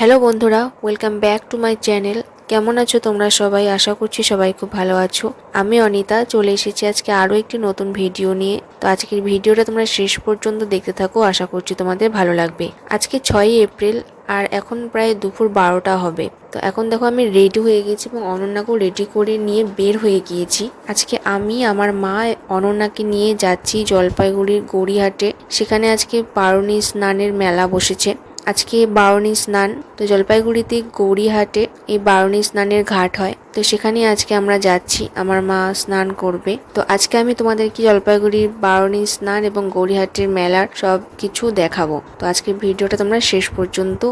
Hello বন্ধুরা welcome back to my channel কেমন আছো তোমরা সবাই? আশা করছি সবাই খুব ভালো আছো। আমি অনিতা, চলে এসেছি আজকে আরও একটি নতুন ভিডিও নিয়ে। তো আজকের ভিডিওটা তোমরা শেষ পর্যন্ত দেখতে থাকো, আশা করছি তোমাদের ভালো লাগবে। আজকে ছয়ই এপ্রিল, আর এখন প্রায় দুপুর বারোটা হবে। তো এখন দেখো আমি রেডি হয়ে গেছি এবং অনন্যাকেও রেডি করে নিয়ে বের হয়ে গিয়েছি। আজকে আমি, আমার মা অনন্যাকে নিয়ে যাচ্ছি জলপাইগুড়ির গড়িহাটে সেখানে আজকে বারুণী স্নানের মেলা বসেছে। আজকে বারুণী স্নান, তো জলপাইগুড়িতে গৌরীহাটে এই বারুণী স্নানের ঘাট হয়। তো সেখানে আজকে আমরা যাচ্ছি, আমার মা স্নান করবে। তো আজকে আমি তোমাদেরকে জলপাইগুড়ির বারুণী স্নান এবং গৌরীহাটের মেলার সব কিছু দেখাবো। তো আজকের ভিডিওটা তোমরা শেষ পর্যন্ত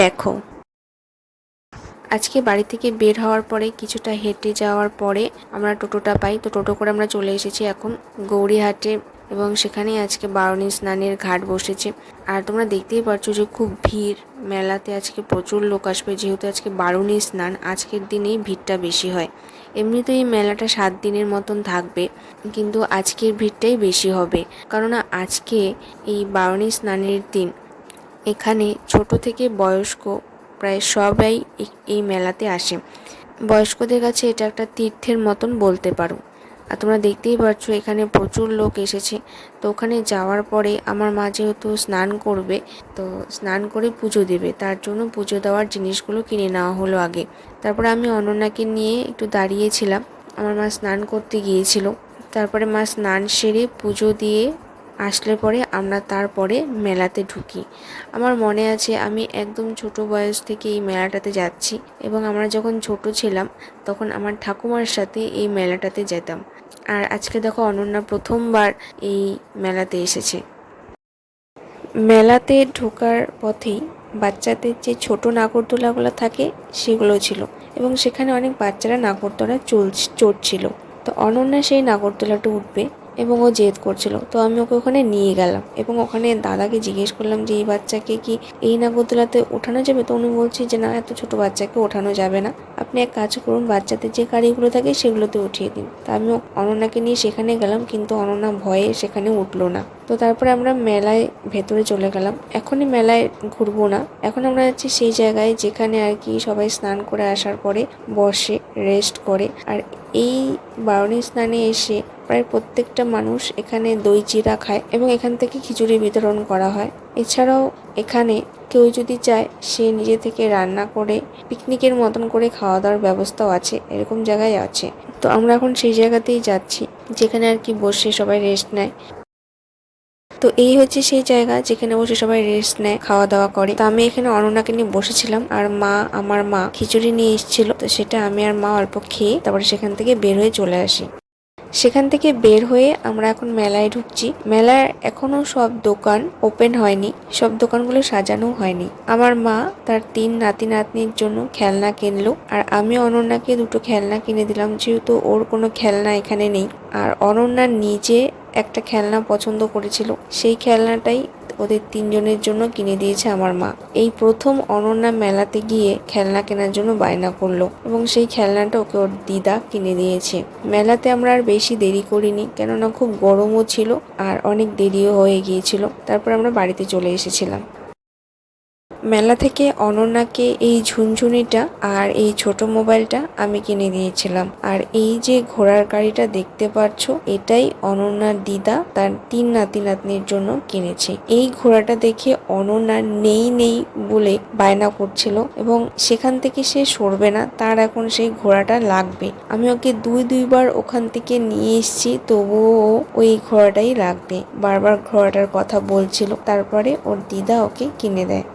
দেখো। আজকে বাড়ি থেকে বের হওয়ার পরে, কিছুটা হেঁটে যাওয়ার পরে আমরা টোটোটা পাই। তো টোটো করে আমরা চলে এসেছি এখন গৌরীহাটে এবং সেখানেই আজকে বারুণী স্নানের ঘাট বসেছে। আর তোমরা দেখতেই পারছ যে খুব ভিড়। মেলাতে আজকে প্রচুর লোক আসবে, যেহেতু আজকে বারুণী স্নান, আজকের দিনেই ভিড়টা বেশি হয়। এমনিতে এই মেলাটা সাত দিনের মতন থাকবে, কিন্তু আজকের ভিড়টাই বেশি হবে। কেননা আজকে এই বারুণী স্নানের দিন, এখানে ছোট থেকে বয়স্ক প্রায় সবাই এই- এই মেলাতে আসে। বয়স্কদের কাছে এটা একটা তীর্থের মতন বলতে পারো। আর তোমরা দেখতেই পাচ্ছ, এখানে প্রচুর লোক এসেছে। তো ওখানে যাওয়ার পরে আমার মা যেহেতু স্নান করবে, তো স্নান করে পুজো দেবে। তার জন্য পুজো দেওয়ার জিনিসগুলো কিনে নেওয়া হলো আগে। তারপরে আমি অনন্যাকে নিয়ে একটু দাঁড়িয়েছিলাম। আমার মা স্নান করতে গিয়েছিল। তারপরে মা স্নান সেরে পুজো দিয়ে আসলে পরে আমরা তারপরে মেলাতে ঢুকি। আমার মনে আছে, আমি একদম ছোট বয়স থেকে এই মেলাটাতে যাচ্ছি এবং আমরা যখন ছোট ছিলাম, তখন আমার ঠাকুমার সাথে এই মেলাটাতে যেতাম। আর আজকে দেখো অনন্যা প্রথমবার এই মেলাতে এসেছে। মেলাতে ঢোকার পথেই বাচ্চাদের যে ছোট নাগরদোলাগুলো থাকে সেগুলো ছিল এবং সেখানে অনেক বাচ্চারা নাগরদোলা চল চড়ছিল। তো অনন্যা সেই নাগরদোলাটা উঠবে এবং ও জেদ করছিল। তো আমি ওকে ওখানে নিয়ে গেলাম এবং ওখানে দাদাকে জিজ্ঞেস করলাম যে, এই বাচ্চাকে কি এই নাগরদোলাতে ওঠানো যাবে? তো উনি বলছি যে, না, এত ছোট বাচ্চাকে ওঠানো যাবে না। আপনি এক কাজ করুন বাচ্চাদের যে গাড়িগুলো থাকে সেগুলোতে উঠিয়ে দিন। তা আমি অনন্যাকে নিয়ে সেখানে গেলাম কিন্তু অনন্যা ভয়ে সেখানে উঠল না। তো তারপরে আমরা মেলায় ভেতরে চলে গেলাম। এখনই মেলায় ঘুরবো না। এখন আমরা যাচ্ছি সেই জায়গায় যেখানে আর কি সবাই স্নান করে আসার পরে বসে রেস্ট করে। আর এই বারণী স্নানে এসে প্রায় প্রত্যেকটা মানুষ এখানে দই চিরা খায় এবং এখান থেকে খিচুড়ি বিতরণ করা হয়। এছাড়াও এখানে কেউ যদি চায়, সে নিজে থেকে রান্না করে, পিকনিকের মতন করে খাওয়া দাওয়ার ব্যবস্থাও আছে, এরকম জায়গায় আছে। তো আমরা এখন সেই জায়গাতেই যাচ্ছি, যেখানে আর কি বসে সবাই রেস্ট নেয়। তো এই হচ্ছে সেই জায়গা যেখানে বসে সবাই রেস্ট নেয় খাওয়া দাওয়া করে। তো আমি এখানে অনন্যাকে নিয়ে বসেছিলাম আর মা আমার মা খিচুড়ি নিয়ে এসেছিল। তো সেটা আমি আর মা অল্প খেয়ে তারপরে সেখান থেকে বের হয়ে চলে আসি। সেখান থেকে বের হয়ে আমরা এখন মেলায় ঢুকছি। মেলার এখনও সব দোকান ওপেন হয়নি। সব দোকানগুলো সাজানো হয়নি। আমার মা তার তিন নাতি নাতনির জন্য খেলনা কিনলো আর আমি অনন্যাকে দুটো খেলনা কিনে দিলাম, যেহেতু ওর কোনো খেলনা এখানে নেই। আর অনন্যা নিজে একটা খেলনা পছন্দ করেছিল। সেই খেলনাটাই ওদের তিনজনের জন্য কিনে দিয়েছে আমার মা। এই প্রথম অনন্যা মেলাতে গিয়ে খেলনা কেনার জন্য বায়না করল এবং সেই খেলনাটা ওকে ওর দিদা কিনে দিয়েছে। মেলাতে আমরা আর বেশি দেরি করিনি, কেননা খুব গরমও ছিল আর অনেক দেরিও হয়ে গিয়েছিল। তারপর আমরা বাড়িতে চলে এসেছিলাম। মেলা থেকে অনন্যাকে এই ঝুনঝুনিটা আর এই ছোট মোবাইলটা আমি কিনে দিয়েছিলাম। আর এই যে ঘোড়ার গাড়িটা দেখতে পাচ্ছ, এটাই অনন্যার দিদা তার তিন নাতি নাতনির জন্য কিনেছে। এই ঘোড়াটা দেখে অনন্যা নেই নেই বলে বায়না করছিল এবং সেখান থেকে সে সরবে না, তার এখন সেই ঘোড়াটা লাগবে। আমি ওকে দুই, দুইবার ওখান থেকে নিয়ে এসেছি, তবুও ওই ঘোড়াটাই লাগবে। বারবার ঘোড়াটার কথা বলছিল, তারপরে ওর দিদা ওকে কিনে দেয়।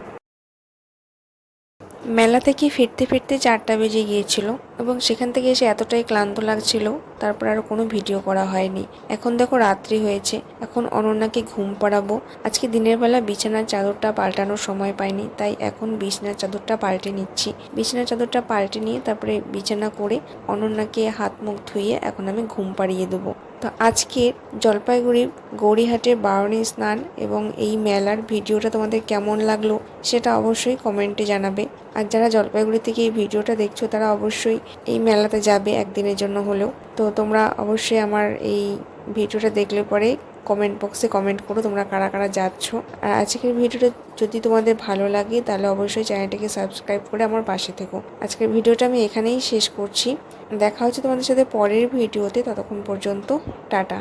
মেলা থেকে ফিরতে ফিরতে চারটা বেজে গিয়েছিল। এবং সেখান থেকে এসে এতটাই ক্লান্ত লাগছিল, তারপর আর কোনো ভিডিও করা হয়নি। এখন দেখো রাত্রি হয়েছে, এখন অনন্যাকে ঘুম পাড়াবো। আজকে দিনের বেলা বিছানার চাদরটা পাল্টানোর সময় পাইনি, তাই এখন বিছানার চাদরটা পাল্টে নিচ্ছি। বিছানার চাদরটা পাল্টে নিয়ে তারপরে বিছানা করে অনন্যাকে হাত মুখ ধুয়ে এখন আমি ঘুম পাড়িয়ে দেবো। তো আজকে জলপাইগুড়ির গৌরীহাটের বারণী স্নান এবং এই মেলার ভিডিওটা তোমাদের কেমন লাগল, সেটা অবশ্যই কমেন্টে জানাবে। আর যারা জলপাইগুড়ি থেকে এই ভিডিওটা দেখছ, তারা অবশ্যই এই মেলাতে যাবে একদিনের জন্য হলেও। তো তোমরা অবশ্যই আমার এই ভিডিওটা দেখলে পরে কমেন্ট বক্সে কমেন্ট করো তোমরা কারা কারা যাচ্ছ। আর আজকের ভিডিওটা যদি তোমাদের ভালো লাগে তাহলে অবশ্যই চ্যানেলটিকে সাবস্ক্রাইব করে আমার পাশে থেকো। আজকের ভিডিওটা আমি এখানেই শেষ করছি। দেখা হচ্ছে তোমাদের সাথে পরের ভিডিওতে, ততক্ষণ পর্যন্ত টাটা।